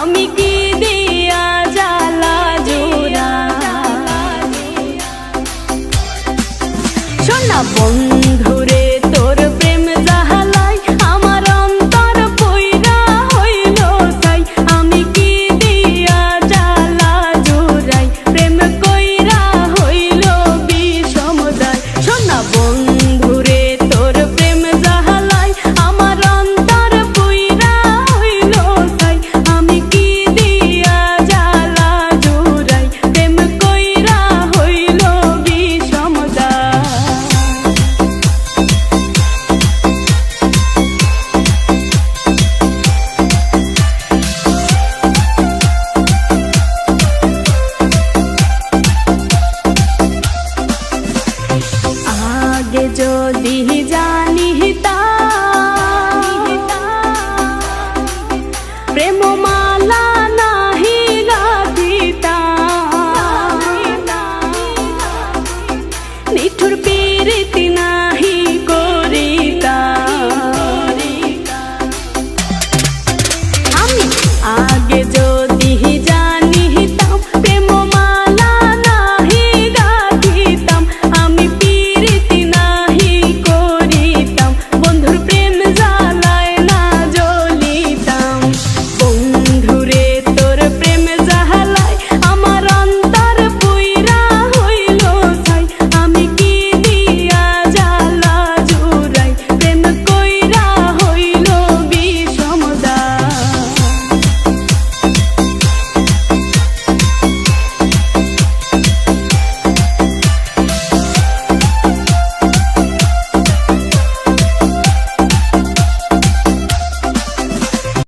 আমি কি দিয়া জ্বালা জোড়া? শোনা বন্ধু। दी जा